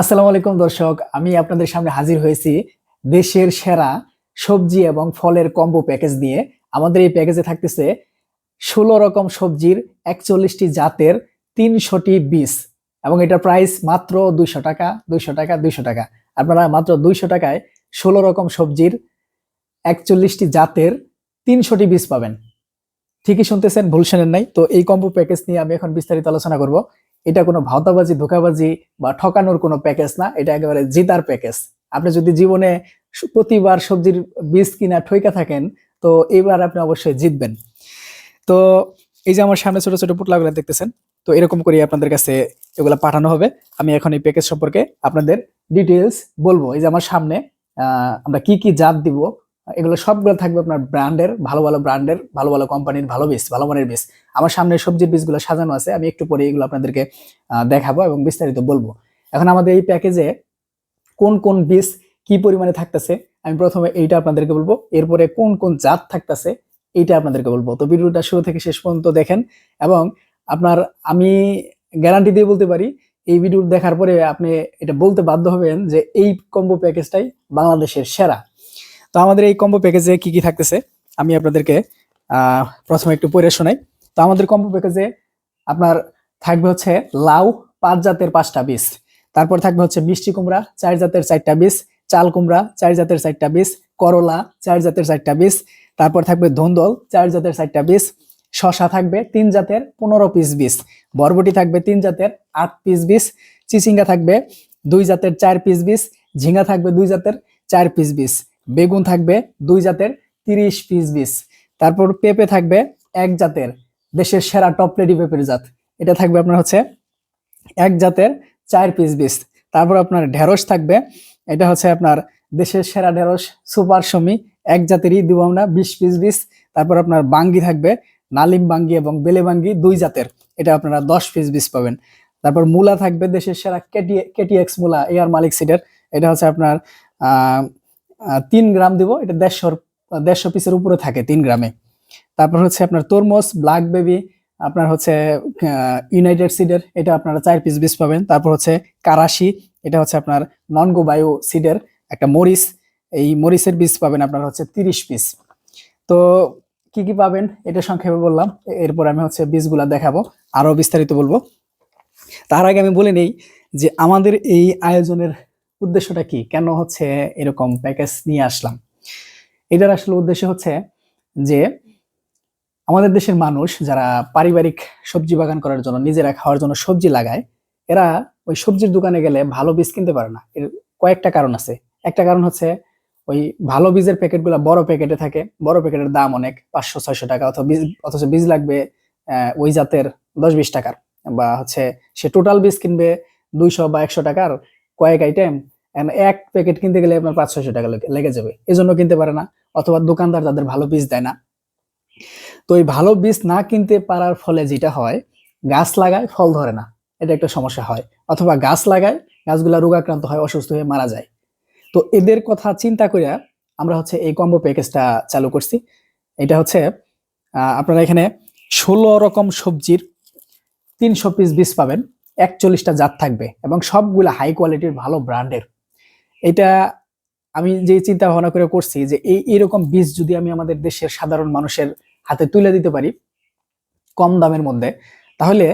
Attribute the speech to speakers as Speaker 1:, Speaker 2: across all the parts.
Speaker 1: আসসালামু আলাইকুম দর্শক, আমি আপনাদের সামনে হাজির হয়েছি দেশের সেরা সবজি এবং ফলের কম্বো প্যাকেজ নিয়ে। আমাদের এই প্যাকেজে থাকতেছে ষোলো রকম সবজির একচল্লিশটি জাতের তিনশোটি বীজ এবং এটা প্রাইস মাত্র দুইশো টাকা দুইশো টাকা দুইশো টাকা। আপনারা মাত্র দুইশো টাকায় ষোলো রকম সবজির একচল্লিশটি জাতের তিনশোটি বীজ পাবেন। ঠিকই শুনতেছেন, ভুল শোনেন নাই। তো এই কম্বো প্যাকেজ নিয়ে আমি এখন বিস্তারিত আলোচনা করব। এটা কোনো ভাওতাবাজি, ধোকাবাজি বা ঠকানোর কোনো প্যাকেজ না, এটা একেবারে জিতার প্যাকেজ আপনি যদি জীবনে প্রতিবার সবজির বীজ কিনা ঠইকা থাকেন, তো এবার আপনি অবশ্যই জিতবেন। তো এই যে আমার সামনে ছোট ছোট পুটলাগুলো দেখতেছেন, তো এরকম করে আপনাদের কাছে এগুলো পাঠানো হবে। আমি এখন এই প্যাকেজ সম্পর্কে আপনাদের ডিটেলস বলব। এই যে আমার সামনে আমরা কি কি জাত দিব এগুলো সবগুলো থাকবে আপনার ব্র্যান্ডের, ভালো ভালো ব্র্যান্ডের, ভালো ভালো কোম্পানির, ভালো বীজ ভালো মানের বীজ আমার সামনে সবজির বীজগুলো সাজানো আছে, আমি একটু পরে এগুলো আপনাদেরকে দেখাবো এবং বিস্তারিত বলব। এখন আমাদের এই প্যাকেজে কোন কোন বীজ কি পরিমাণে থাকতেছে, আমি প্রথমে এইটা আপনাদেরকে বলব, এরপরে কোন কোন জাত থাকতেছে, এইটা আপনাদেরকে বলব। তো ভিডিওটা শুরু থেকে শেষ পর্যন্ত দেখেন এবং আপনার আমি গ্যারান্টি দিয়ে বলতে পারি, এই ভিডিও দেখার পরে আপনি এটা বলতে বাধ্য হবেন যে এই কম্বো প্যাকেজটাই বাংলাদেশের সেরা। তো আমাদের এই কম্বো প্যাকেজে কি কি থাকতেছে? আমি আপনাদেরকে প্রথমে একটু পড়ে শোনাই। তো আমাদের কম্বো প্যাকেজে আপনার থাকবে হচ্ছে লাউ, পাঁচ জাতের পাঁচটা বীজ। তারপর থাকবে হচ্ছে মিষ্টি কুমড়া, চার জাতের চারটা বীজ, চাল কুমড়া, চার জাতের চারটা বীজ, করলা, চার জাতের চারটা বীজ, তারপর থাকবে ধন্দল, চার জাতের চারটা বীজ শশা থাকবে তিন জাতের পনেরো পিস বীজ, বরবটি থাকবে তিন জাতের আট পিস বীজ, চিচিঙ্গা থাকবে দুই জাতের চার পিস বীজ ঝিঙ্গা থাকবে দুই জাতের চার পিস বীজ। বেগুন থাকবে দুই জাতের তিরিশ পিস বীজ। তারপর পেঁপে থাকবে এক জাতের দেশের সেরা টপ লেডি পেঁপের জাত। এটা থাকবে আপনার হচ্ছে এক জাতের চার পিস বীজ। তারপর আপনার ঢেঁড়স থাকবে, এটা হচ্ছে আপনার দেশের সেরা ঢেঁড়স সুপার সমি এক জাতেরই দিব আমরা বিশ পিস বীজ। তারপর আপনার বাঙ্গি থাকবে, নালিম বাঙ্গি এবং বেলে বাঙ্গি দুই জাতের, এটা আপনারা দশ পিস বীজ পাবেন। তারপর মূলা থাকবে দেশের সেরা কেটি, কেটিএক্স মূলা এয়ার মালিক সিডের, এটা হচ্ছে আপনার তিন গ্রাম দিব। এটা দেড়শোর, দেড়শো পিসের উপরে থাকে তিন গ্রামে। তারপর হচ্ছে আপনার তরমুজ ব্ল্যাক বেবি আপনার হচ্ছে ইউনাইটেড সিডের এটা আপনারা চার পিস বীজ পাবেন। তারপর হচ্ছে কারাশি, এটা হচ্ছে আপনার নন গো বায়ো সিডের একটা মরিচ। এই মরিচের বীজ পাবেন আপনার হচ্ছে তিরিশ পিস তো কি কি পাবেন? এটা সংক্ষেপে বললাম। এরপর আমি হচ্ছে বীজগুলা দেখাবো। আরও বিস্তারিত বলব। তার আগে আমি বলে নেই যে আমাদের এই আয়োজনের উদ্দেশ্যটা কি? কেন হচ্ছে এরকম প্যাকেজ নিয়ে আসলাম? এটার আসলে উদ্দেশ্য হচ্ছে যে আমাদের দেশের মানুষ যারা পারিবারিক সবজি বাগান করার জন্য, নিজেরা খাওয়ার জন্য সবজি লাগায়, এরা ওই সবজির দোকানে গেলে ভালো বীজ কিনতে পারে না। এর কয়েকটা কারণ আছে। একটা কারণ হচ্ছে ওই ভালো বীজের প্যাকেটগুলো বড় প্যাকেটে থাকে, বড় প্যাকেটের দাম অনেক, পাঁচশো, ছয়শো টাকা অথবা বীজ, অথচ বীজ লাগবে ওই জাতের দশ বিশ টাকার। বা হচ্ছে সে টোটাল বীজ কিনবে দুইশো বা একশো টাকার কয়েক আইটেম এক প্যাকেট কিনতে গেলে আপনার পাঁচ, ছয়শো টাকা লেগে- যাবে। এজন্য কিনতে পারে না, অথবা দোকানদার তাদের ভালো বীজ দেয় না। তো এই ভালো বীজ না কিনতে পারার ফলে যেটা হয়, গাছ লাগায়, ফল ধরে না। এটা একটা সমস্যা হয়। অথবা গাছ লাগায়, গাছগুলা রোগাক্রান্ত হয়, অসুস্থ হয়ে মারা যায়। তো এদের কথা চিন্তা করে আমরা হচ্ছে এই কম্বো প্যাকেজটা চালু করছি। এটা হচ্ছে আপনারা এখানে ষোলো রকম সবজির তিনশো পিস বীজ পাবেন। একচল্লিশটা জাত থাকবে এবং সবগুলা হাই কোয়ালিটির ভালো ব্র্যান্ডের এটা আমি যে চিন্তা ভাবনা করে করছি যে এই এরকম বীজ যদি আমি আমাদের দেশের সাধারণ মানুষের হাতে তুলে দিতে পারি কম দামের মধ্যে, তাহলে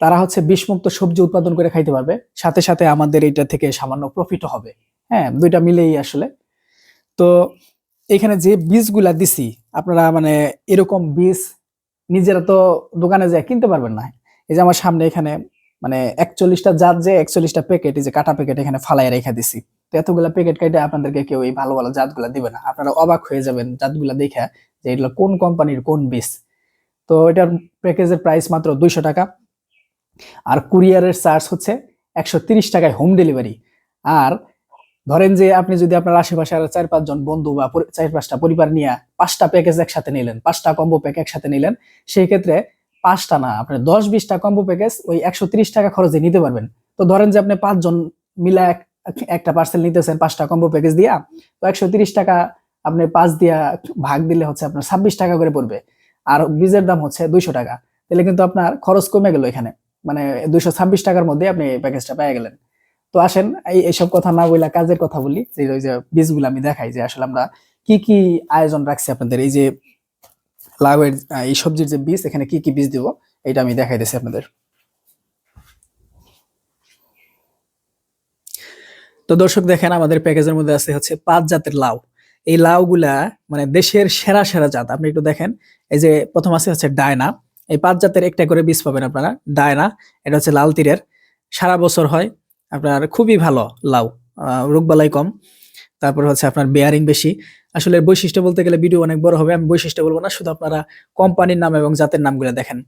Speaker 1: তারা হচ্ছে বিষমুক্ত সবজি উৎপাদন করে খাইতে পারবে। সাথে সাথে আমাদের এটা থেকে সামান্য প্রফিটও হবে। হ্যাঁ দুইটা মিলেই আসলে। তো এখানে যে বীজগুলা দিছি, আপনারা মানে এরকম বীজ নিজেরা তো দোকানে যায় কিনতে পারবেন না। এই যে আমার সামনে এখানে মানে একচল্লিশটা জাত যে একচল্লিশটা প্যাকেট এই যে কাটা প্যাকেট এখানে ফালাই রেখে দিছি। তো এতগুলা প্যাকেট কেটে আপনাদেরকে কেউ এই ভালো ভালো জাতগুলা দিবে না। আপনারা অবাক হয়ে যাবেন জাতগুলা দেখে যে এগুলো কোন কোম্পানির কোন বীজ। তো এটার প্যাকেজের প্রাইস মাত্র দুইশো টাকা। আর কুরিয়ারের চার্জ হচ্ছে একশো তিরিশ টাকায় হোম ডেলিভারি আর ধরেন যে আপনি যদি আপনার আশেপাশে আরও চার পাঁচজন বন্ধু বা চার পাঁচটা পরিবার নিয়ে পাঁচটা প্যাকেজ একসাথে নিলেন, পাঁচটা কম্বো প্যাক একসাথে নিলেন, সেই ক্ষেত্রে পাঁচটা না, আপনি দশ বিশটা কম্বো প্যাকেজ ওই একশো তিরিশ টাকা খরচে নিতে পারবেন। তো ধরেন যে আপনি পাঁচজন মিলা এক, একটা পার্সেল নিতেছেন পাঁচটা কম্বো প্যাকেজ দিয়া, তো একশো তিরিশ টাকা আপনি পাঁচ দিয়া ভাগ দিলে হচ্ছে আপনার ছাব্বিশ টাকা করে পড়বে। আর বীজের দাম হচ্ছে দুইশো টাকা। তাহলে কিন্তু আপনার খরচ কমে গেল এখানে। মানে দুইশো ছাব্বিশ টাকার মধ্যে আপনি প্যাকেজটা পেয়ে গেলেন। তো আসেন, এই, এইসব কথা না বইলা কাজের কথা বলি। যে ওই যে বীজগুলো আমি দেখাই যে আসলে আমরা কি কি আয়োজন রাখছি আপনাদের? এই যে লাউয়ের এই সবজির যে বীজ, এখানে কি কি বীজ দিব এটা আমি দেখাই দিচ্ছি আপনাদের। তো দর্শক দেখেন, আমাদের প্যাকেজের মধ্যে আছে হচ্ছে পাঁচ জাতের লাউ। এই লাউগুলা মানে দেশের সেরা সেরা জাত। আপনি একটু দেখেন, এই যে প্রথম আছে হচ্ছে ডায়না। এই পাঁচ জাতের একটা করে বীজ পাবেন আপনারা, ডায়না। এটা হচ্ছে লাল তীরের। সারা বছর হয়, আপনার খুবই ভালো লাউ রোগবালাই কম। তারপর হচ্ছে আপনার বেয়ারিং বেশি। আসলে বৈশিষ্ট্য বলতে গেলে ভিডিও অনেক বড় হবে, আমি বৈশিষ্ট্য বলব না, শুধু আপনারা কোম্পানির নাম এবং জাতের নামগুলো দেখেন।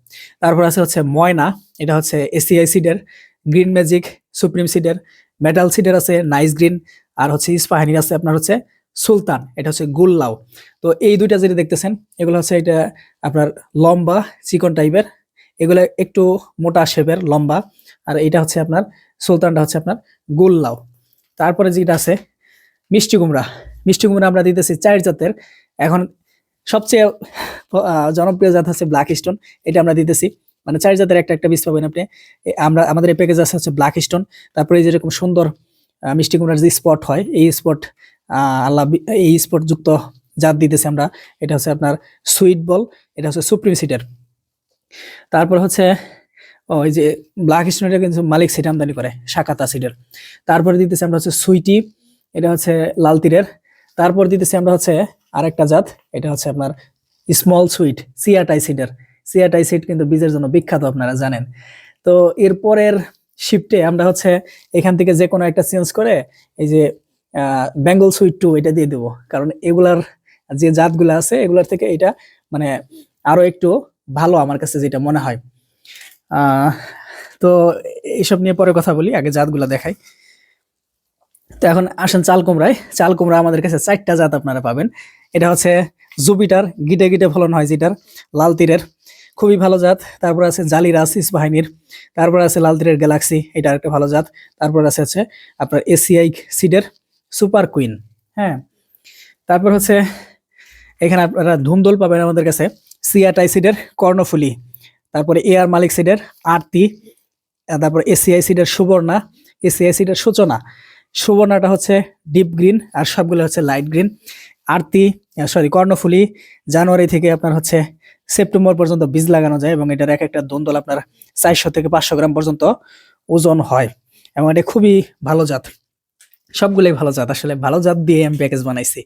Speaker 1: তারপর আছে হচ্ছে ময়না, এটা হচ্ছে এসিআই সিডের গ্রিন ম্যাজিক সুপ্রিম সিডের মেটাল সিডের আছে নাইস গ্রিন আর হচ্ছে ইস্পাহানির আছে আপনার হচ্ছে সুলতান, এটা হচ্ছে গুল্লাও। তো এই দুইটা যেটা দেখতেছেন, এগুলো হচ্ছে এটা আপনার লম্বা চিকন টাইপের এগুলো একটু মোটা শেপের লম্বা, আর এটা হচ্ছে আপনার, সুলতানটা হচ্ছে আপনার গুল্লাও। তারপরে যেটা আছে মিষ্টি কুমড়া। মিষ্টি কুমড়া আমরা দিতেছি চার জাতের। এখন সবচেয়ে জনপ্রিয় জাত হচ্ছে ব্ল্যাক স্টোন এটা আমরা দিতেছি। মানে চার জাতের একটা একটা বীজ পাবেন আপনি। আমরা, আমাদের এই প্যাকেজ আছে হচ্ছে ব্ল্যাক স্টোন তারপরে যেরকম সুন্দর মিষ্টি কুমড়ার যে স্পট হয়, এই স্পট আল্লাহ এই স্পট যুক্ত জাত দিতেছি আমরা। এটা হচ্ছে আপনার সুইট বল এটা হচ্ছে সুপ্রিম সিটের তারপর হচ্ছে ওই যে ব্ল্যাক স্টোনটা কিন্তু মালিক সিট আমদানি করে শাকাতা সিটের তারপরে দিতেছি আমরা হচ্ছে সুইটি এটা হচ্ছে লাল তীরের। তারপর দিতেছি আমরা হচ্ছে আরেকটা জাত, এটা হচ্ছে আপনার স্মল সুইট সিয়াটাই সিডের সিয়াটাই সিড কিন্তু বীজের জন্য বিখ্যাত আপনারা জানেন। তো এরপরের শিফটে আমরা হচ্ছে এখান থেকে যে কোনো একটা চেঞ্জ করে এই যে বেঙ্গল সুইট টু এটা দিয়ে দেবো। কারণ এগুলার যে জাতগুলো আছে এগুলার থেকে এটা মানে আরও একটু ভালো আমার কাছে যেটা মনে হয়। তো এইসব নিয়ে পরে কথা বলি, আগে জাতগুলো দেখাই। তো এখন আসেন চাল কুমড়ায় চাল কুমড়া আমাদের কাছে চারটা জাত আপনারা পাবেন। এটা হচ্ছে জুপিটার গিটে গিটে ফলন হয় যেটার, লাল তীরের। খুবই ভালো জাত। তারপর আছে জালি জালিরাস ইসবাহিনীর তারপর আছে লাল তীরের গ্যালাক্সি, এটা একটা ভালো জাত। তারপর আছে হচ্ছে আপনার এসিআই সিডের সুপার কুইন হ্যাঁ। তারপর হচ্ছে এখানে আপনারা ধুমদোল পাবেন আমাদের কাছে সিয়াটাই সিডের কর্ণফুলি। তারপরে এ আর মালিক সিডের আরতি। তারপর এসিআই সিডের সুবর্ণা, এসিআই সিডের সূচনা। সুবর্ণাটা হচ্ছে ডিপ গ্রিন আর সবগুলো হচ্ছে লাইট গ্রিন আরতি সরি কর্ণফুলি, জানুয়ারি থেকে আপনার হচ্ছে সেপ্টেম্বর পর্যন্ত বীজ লাগানো যায় এবং এটার এক একটা দন্দল আপনার চারশো থেকে পাঁচশো গ্রাম পর্যন্ত ওজন হয় এবং এটা খুবই ভালো জাত। সবগুলোই ভালো জাত। আসলে ভালো জাত দিয়ে আমি প্যাকেজ বানাইছি।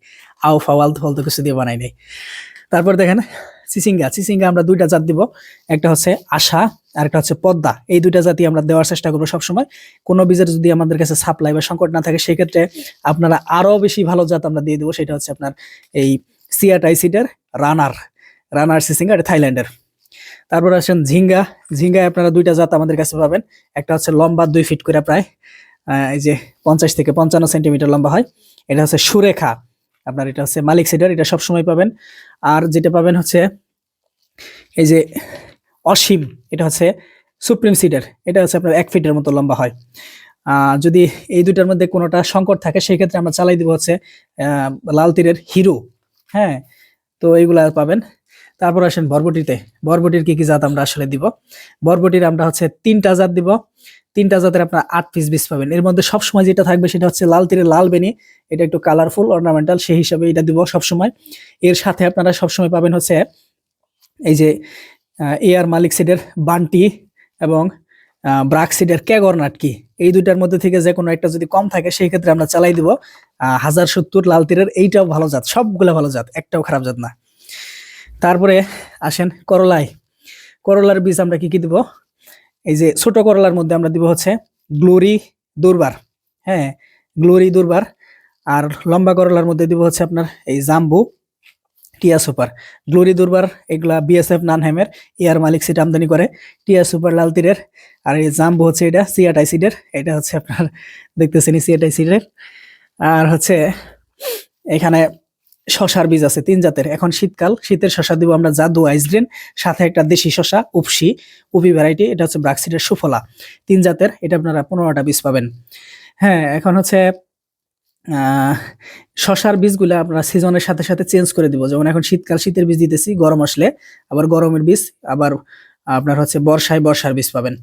Speaker 1: আউ ফাওয়াল ফালতু কিছু দিয়ে বানাই নাই তারপর দেখেন চিচিঙ্গা চিচিঙ্গা আমরা দুইটা জাত দিব। একটা হচ্ছে আশা আর একটা হচ্ছে পদ্মা। এই দুইটা জাতি আমরা দেওয়ার চেষ্টা করব সবসময়। কোনো বীজের যদি আমাদের কাছে সাপ্লাই বা সংকট না থাকে, সেক্ষেত্রে আপনারা আরও বেশি ভালো জাত আমরা দিয়ে দেবো। সেটা হচ্ছে আপনার এই সিয়াটাইসিডের রানার। রানার সিসিঙ্গা, এটা থাইল্যান্ডের। তারপর আসেন ঝিঙ্গা। ঝিঙ্গায় আপনারা দুইটা জাত আমাদের কাছে পাবেন। একটা হচ্ছে লম্বা দুই ফিট করে প্রায় এই যে পঞ্চাশ থেকে পঞ্চান্ন সেন্টিমিটার লম্বা হয়। এটা হচ্ছে সুরেখা। আপনার এটা হচ্ছে মালিক সিডার এটা সবসময় পাবেন। আর যেটা পাবেন হচ্ছে এই যে অসীম, এটা হচ্ছে সুপ্রিম সিডার, এটা হচ্ছে আপনার এক ফিটের মতো লম্বা হয়। যদি এই দুটার মধ্যে কোনোটা সংকট থাকে সেই ক্ষেত্রে আমরা চালাই দিব হচ্ছে লাল তীরের হিরো হ্যাঁ? তো এইগুলা পাবেন। তারপর আসেন বরবটিতে। বরবটির কি কি জাত আমরা আসলে দিব? বরবটির আমরা হচ্ছে তিনটা জাত দিব। তিনটা জাতের আপনার আট পিস বীজ পাবেন। এর মধ্যে সবসময় যেটা থাকবে সেটা হচ্ছে লাল তীরের লাল বেনি। এটা একটু কালারফুল অর্নামেন্টাল সেই হিসাবে এটা দিব সবসময়। এর সাথে আপনারা সবসময় পাবেন হচ্ছে এই যে এয়ার মালিক সিডের বান্টি এবং ব্রাক সিডের ক্যাগর নাটকি। এই দুইটার মধ্যে থেকে যে কোনো একটা যদি কম থাকে, সেই ক্ষেত্রে আমরা চালাই দিব হাজার সত্তর লাল তীরের এইটাও ভালো জাত, সবগুলো ভালো জাত, একটাও খারাপ জাত না। তারপরে আসেন করলাই। করলার বীজ আমরা কি কি দিব? এই যে ছোট করলার মধ্যে আমরা দিব হচ্ছে গ্লোরি দুর্বার হ্যাঁ গ্লোরি দুর্বার, আর লম্বা করলার মধ্যে দিব হচ্ছে আপনার এই জাম্বু, টিয়া সুপার। গ্লোরি দুর্বার, এগুলা বিএসএফ নানহেমের এয়ার মালিক সিট আমদানি করে, টিয়া সুপার লাল তীরের, আর এই জাম্বু হচ্ছে এটা সিয়াটাই সিডের, এটা হচ্ছে আপনার দেখতেছেন সিয়াটাই সিডের। আর হচ্ছে এখানে শশার বীজ আছে তিন জাতের। এখন শীতকাল, শীতের শশা দিব আমরা জাদু আইসগ্রিন সাথে একটা দেশি শশা উপসি উপি ভ্যারাইটি এটা হচ্ছে ব্রাকসিডের সুফলা। তিন জাতের, এটা আপনারা পনেরোটা বীজ পাবেন। হ্যাঁ এখন হচ্ছে শশার বীজগুলো আপনারা সিজনের সাথে সাথে চেঞ্জ করে দিব। যেমন এখন শীতকাল, শীতের বীজ দিতেছি, গরম আসলে, আবার গরমের বীজ, আবার আপনার হচ্ছে বর্ষায় বর্ষার বীজ পাবেন।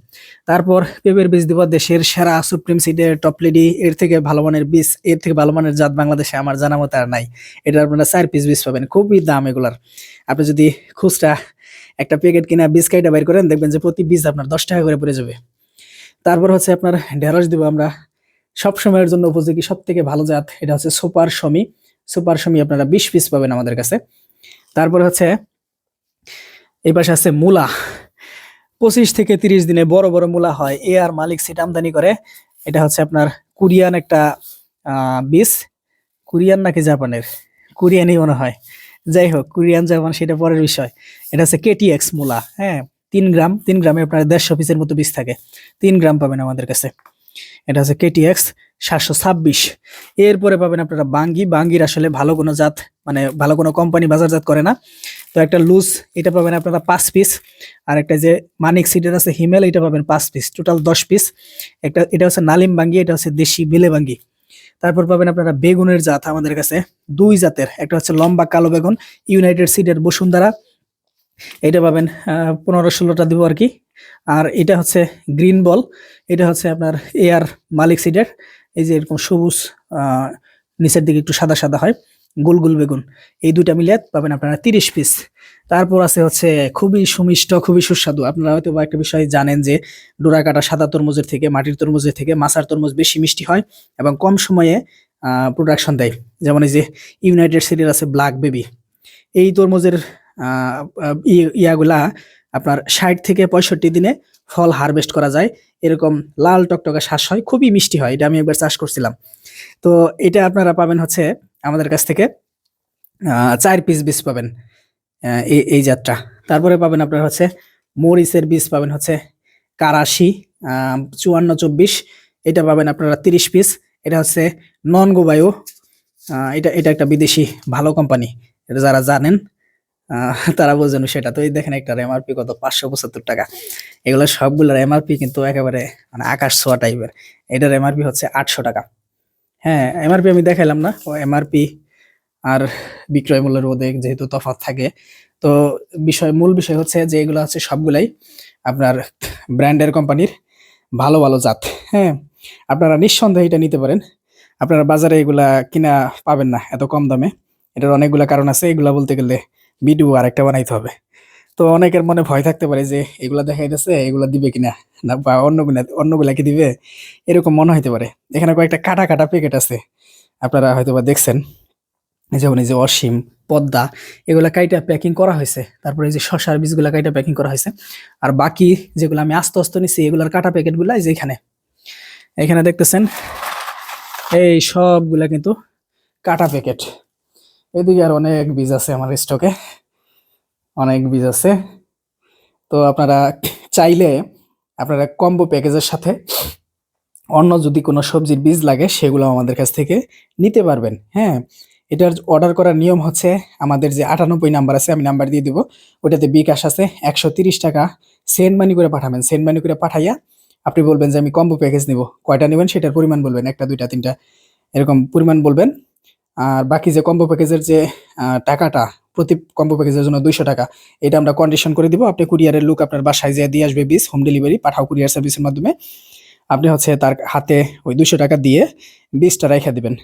Speaker 1: তারপর পেঁপের বীজ দিব দেশের সেরা সুপ্রিম সিডের টপ লিডি, এর থেকে ভালো মানের বীজ, এর থেকে ভালো মানের জাত বাংলাদেশে আমার জানা মতো আর নাই। এটা আপনারা চার পিস বীজ পাবেন, খুবই দাম এগুলার। আপনি যদি খুচরা একটা প্যাকেট কিনা বীজ কাইটা বাইর করেন, দেখবেন যে প্রতি বীজ আপনার দশ টাকা করে পড়ে যাবে। তারপর হচ্ছে আপনার ঢেঁড়স দিব আমরা সব সময়ের জন্য উপযোগী সব থেকে ভালো জাত, এটা হচ্ছে সুপার শমি। সুপার শমি আপনারা বিশ পিস পাবেন আমাদের কাছে। তারপর হচ্ছে, এই পাশে আছে মূলা। পঁচিশ থেকে তিরিশ দিনে বড় বড় মূলা হয়। এ আর মালিক সেটা আমদানি করে। এটা হচ্ছে আপনার কোরিয়ান একটা বীজ। কোরিয়ান নাকি জাপানের? কোরিয়ানই মনে হয়। যাই হোক, কোরিয়ান, জাপান, সেটা পরের বিষয়। এটা হচ্ছে কেটিএক্স মূলা। হ্যাঁ তিন গ্রাম, তিন গ্রামে আপনার দেড়শো পিসের মতো বীজ থাকে। তিন গ্রাম পাবেন আমাদের কাছে। এটা হচ্ছে কেটিএক্স সাতশো ছাব্বিশ। এরপরে পাবেন আপনারা বাঙ্গি। বাঙ্গির আসলে ভালো কোনো জাত মানে ভালো কোনো কোম্পানি বাজারজাত করে না। তো একটা লুজ এটা পাবেন আপনারা পাঁচ পিস আর একটা যে মানিক সিটের আছে, হিমেল, এটা পাবেন পাঁচ পিস টোটাল দশ পিস একটা, এটা হচ্ছে নালিম বাঙ্গি, এটা হচ্ছে দেশি বেলে বাঙ্গি। তারপর পাবেন আপনারা বেগুনের জাত আমাদের কাছে, দুই জাতের, একটা হচ্ছে লম্বা কালো বেগুন ইউনাইটেড সিডের বসুন্ধরা, এটা পাবেন পনেরো ষোলোটা দিব আর কি। আর এটা হচ্ছে গ্রিন বল, এটা হচ্ছে আপনার এয়ার মালিক সিডের এই যে এরকম সবুজ নিচের দিকে একটু সাদা সাদা হয়। গোল গোল বেগুন। এই দুইটা মিলিয়ে পাবেন আপনারা তিরিশ পিস তারপর আছে হচ্ছে খুবই সুমিষ্ট, খুবই সুস্বাদু। আপনারা হয়তো বা একটা বিষয় জানেন যে ডোরা কাটা সাদা তরমুজের থেকে, মাটির তরমুজের থেকে মাছার তরমুজ বেশি মিষ্টি হয় এবং কম সময়ে প্রোডাকশন দেয়। যেমন এই যে ইউনাইটেড সিটির আছে ব্ল্যাক বেবি এই তরমুজের ইয়াগুলা আপনার ষাট থেকে পঁয়ষট্টি দিনে ফল হারভেস্ট করা যায়। এরকম লাল টকটকে শ্বাস হয়, খুবই মিষ্টি হয়। এটা আমি একবার চাষ করছিলাম। তো এটা আপনারা পাবেন হচ্ছে আমাদের কাছ থেকে চার পিস বীজ পাবেন এই এই যাত্রা তারপরে পাবেন আপনার হচ্ছে মরিচের বীজ পাবেন হচ্ছে কারাশি চুয়ান্ন চব্বিশ, এটা পাবেন আপনারা তিরিশ পিস এটা হচ্ছে নন গোবায়ো এটা এটা একটা বিদেশি ভালো কোম্পানি এটা যারা জানেন তারা বোঝেন সেটা। তো এই দেখেন একটা এমআরপি কত? পাঁচশো পঁচাত্তর টাকা। এগুলো সবগুলোর এমআরপি কিন্তু একেবারে মানে আকাশ ছোঁয়া টাইপের এটার এমআরপি হচ্ছে আটশো টাকা। হ্যাঁ এমআরপি আমি দেখাইলাম না। ও এমআরপি আর বিক্রয় মূল্যের মধ্যে যেহেতু তফাৎ থাকে, তো বিষয়, মূল বিষয় হচ্ছে যে এগুলো আছে সবগুলাই আপনার ব্র্যান্ডের কোম্পানির ভালো ভালো জাত। হ্যাঁ আপনারা নিঃসন্দেহে এটা নিতে পারেন। আপনারা বাজারে এগুলা কিনা পাবেন না, এত কম দামে। এটার অনেকগুলা কারণ আছে। এগুলা বলতে গেলে ভিডিও আরেকটা বানাইতে হবে। তো অনেকের মনে ভয় থাকতে পারে যে, এগুলা দেখা যাচ্ছে এগুলা দিবে কিনা? না, বা অন্যগুলা অন্যগুলা কি দিবে? এরকম মনে হইতে পারে। এখানে কয়েকটা কাটা কাটা প্যাকেট আছে। আপনারা হয়তো বা দেখছেন। যেমন এই যে অসীম, পদ্মা, এগুলা কাইটা প্যাকিং করা হয়েছে। তারপরে এই যে শশার বীজগুলা কাইটা প্যাকিং করা হয়েছে। আর বাকি যেগুলো আমি আস্তে আস্তে নিছি, এগুলার কাটা প্যাকেটগুলো এই যে এখানে। এখানে দেখতেছেন, এই সবগুলা কিন্তু কাটা প্যাকেট এদিকে আর অনেক বীজ আছে আমার স্টকে অনেক বীজ আছে। তো আপনারা চাইলে আপনারা কম্বো প্যাকেজের সাথে অন্য যদি কোনো সবজির বীজ লাগে, সেগুলো আমাদের কাছ থেকে নিতে পারবেন। হ্যাঁ এটার অর্ডার করার নিয়ম হচ্ছে আমাদের যে আটানব্বই নাম্বার আছে, আমি নাম্বার দিয়ে দিব। ওটাতে বিকাশ আছে একশো টাকা। সেন্ড মানি করে পাঠাবেন। সেন্ড মানি করে পাঠাইয়া আপনি বলবেন যে আমি কম্বো প্যাকেজ নিব। কয়টা নেবেন সেটার পরিমাণ বলবেন, একটা, দুইটা, তিনটা, এরকম পরিমাণ বলবেন। আর বাকি যে কম্বো প্যাকেজের যে টাকাটা, প্রতি কম্বো প্যাকেজের জন্য দুইশো টাকা, এটা আমরা কন্ডিশন করে দিব। আপনি কুরিয়ারের লোক আপনার বাসায় যেয়ে দিয়ে আসবে বীজ হোম ডেলিভারি পাঠাও কুরিয়ার সার্ভিসের মাধ্যমে। আপনি হচ্ছে তার হাতে ওই দুইশো টাকা দিয়ে বীজটা রেখে দেবেন।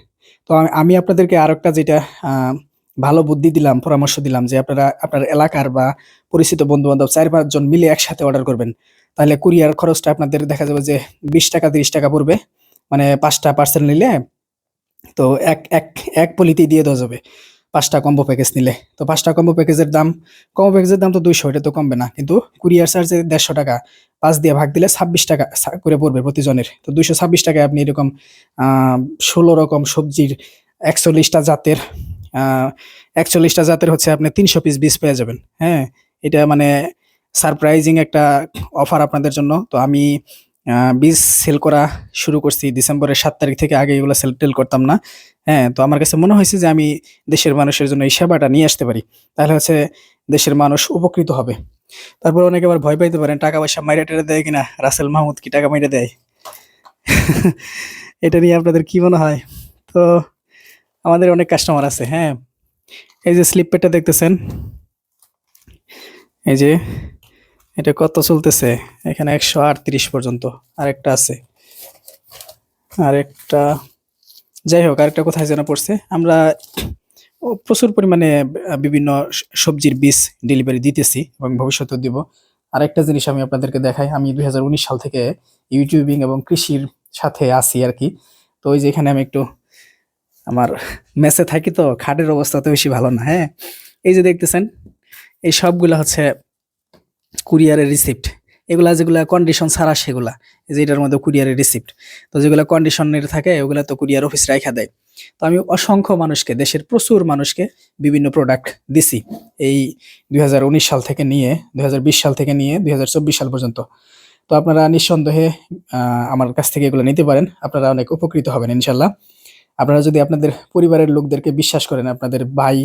Speaker 1: তো আমি- আমি আপনাদেরকে আর একটা যেটা ভালো বুদ্ধি দিলাম, পরামর্শ দিলাম যে আপনারা, আপনার এলাকার বা পরিচিত বন্ধু বান্ধব চার পাঁচজন মিলে একসাথে অর্ডার করবেন। তাহলে কুরিয়ার খরচটা আপনাদের দেখা যাবে যে বিশ টাকা, তিরিশ টাকা পড়বে। মানে পাঁচটা পার্সেল নিলে তো এক এক এক পলিতেই দিয়ে দেওয়া যাবে পাঁচটা কম্বো প্যাকেজ নিলে। তো পাঁচটা কম্বো প্যাকেজের দাম কম্বো প্যাকেজের দাম তো দুইশো, এটা তো কমবে না। কিন্তু কুরিয়ার চার্জে দেড়শো টাকা, পাঁচ দিয়ে ভাগ দিলে ছাব্বিশ টাকা করে পড়বে প্রতিজনের। তো দুইশো ছাব্বিশ টাকায় আপনি এরকম ষোলো রকম সবজির একচল্লিশটা জাতের একচল্লিশটা জাতের হচ্ছে আপনি তিনশো পিস বীজ পেয়ে যাবেন। হ্যাঁ এটা মানে সারপ্রাইজিং একটা অফার আপনাদের জন্য। তো আমি বীজ সেল করা শুরু করছি ডিসেম্বরের সাত তারিখ থেকে আগে এগুলো সেল টেল করতাম না। হ্যাঁ তো আমার কাছে মনে হয়েছে যে আমি দেশের মানুষের জন্য এই সেবাটা নিয়ে আসতে পারি। তাহলে হচ্ছে দেশের মানুষ উপকৃত হবে। তারপর অনেকে আবার ভয় পাইতে পারেন, টাকা পয়সা মাইরা টেরা দেয় কিনা? রাসেল মাহমুদ কি টাকা মাইরা দেয়? এটা নিয়ে আপনাদের কি মনে হয়? তো আমাদের অনেক কাস্টমার আছে হ্যাঁ। এই যে স্লিপ পেটটা দেখতেছেন। এই যে
Speaker 2: এটা কত চলতেছে? এখানে একশো আটত্রিশ পর্যন্ত। আরেকটা আছে। আরেকটা, যাই হোক, আরেকটা কোথায় যেন পড়ছে। আমরা প্রচুর পরিমাণে বিভিন্ন সবজির বীজ ডেলিভারি দিতেছি এবং ভবিষ্যতে দিব। আরেকটা জিনিস আমি আপনাদেরকে দেখাই। আমি দুই হাজার উনিশ সাল থেকে ইউটিউবিং এবং কৃষির সাথে আছি আর কি। তো ওই যে এখানে আমি একটু আমার মেসে থাকি তো, খাটের অবস্থা তো বেশি ভালো না হ্যাঁ? এই যে দেখতেছেন, এই সবগুলো হচ্ছে কুরিয়ারের রিসিপ্ট এগুলা যেগুলা কন্ডিশন ছাড়া সেগুলা যে এটার মধ্যে কুরিয়ারের রিসিপ্ট তো যেগুলো কন্ডিশনের থাকে, ওগুলো তো কুরিয়ার অফিস রাখা দেয়। তো আমি অসংখ্য মানুষকে, দেশের প্রচুর মানুষকে বিভিন্ন প্রোডাক্ট দিছি এই দু হাজার উনিশ সাল থেকে নিয়ে, দুই সাল থেকে নিয়ে দু হাজার চব্বিশ সাল পর্যন্ত। তো আপনারা নিঃসন্দেহে আমার কাছ থেকে এগুলো নিতে পারেন। আপনারা অনেক উপকৃত হবেন, ইনশাল্লাহ। আপনারা যদি আপনাদের পরিবারের লোকদেরকে বিশ্বাস করেন, আপনাদের ভাই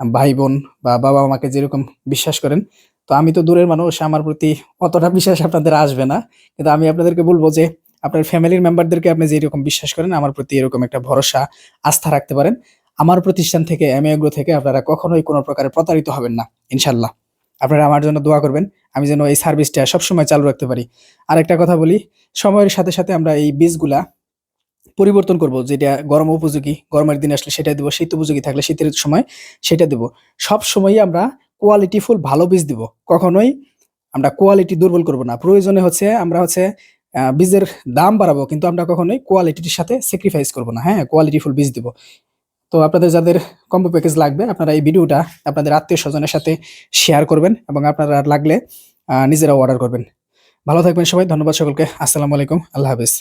Speaker 2: ভাই বোন বা বাবা মাকে যেরকম বিশ্বাস করেন তো আমি তো দূরের মানুষ, আমার প্রতি অতটা বিশ্বাস আপনাদের আসবে না। কিন্তু আমি আপনাদেরকে বলব যে, আপনার ফ্যামিলির মেম্বারদেরকে আপনি যেরকম বিশ্বাস করেন, আমার প্রতি এরকম একটা ভরসা, আস্থা রাখতে পারেন। আমার প্রতিষ্ঠান থেকে এম এগ্রো থেকে আপনারা কখনোই কোনো প্রকারে প্রতারিত হবেন না ইনশাল্লাহ আপনারা আমার জন্য দোয়া করবেন, আমি যেন এই সার্ভিসটা সবসময় চালু রাখতে পারি। আর একটা কথা বলি, সময়ের সাথে সাথে আমরা এই বীজগুলা পরিবর্তন করব, যেটা গরম উপযোগী, গরমের দিন আসলে সেটা দেবো, শীত উপযোগী থাকলে শীতের সময় সেটা দেবো। সব সময়ই আমরা কোয়ালিটিফুল ভালো বীজ দিব। কখনোই আমরা কোয়ালিটি দুর্বল করব না। প্রয়োজনে হচ্ছে আমরা হচ্ছে বীজের দাম বাড়াবো, কিন্তু আমরা কখনোই কোয়ালিটির সাথে স্যাক্রিফাইস করব না। হ্যাঁ কোয়ালিটিফুল বীজ দিব। তো আপনাদের যাদের কম্বো প্যাকেজ লাগবে, আপনারা এই ভিডিওটা আপনাদের আত্মীয় স্বজনের সাথে শেয়ার করবেন এবং আপনারা লাগলে নিজেরা অর্ডার করবেন। ভালো থাকবেন সবাই, ধন্যবাদ সকলকে। আসসালামু আলাইকুম, আল্লাহ হাফিজ।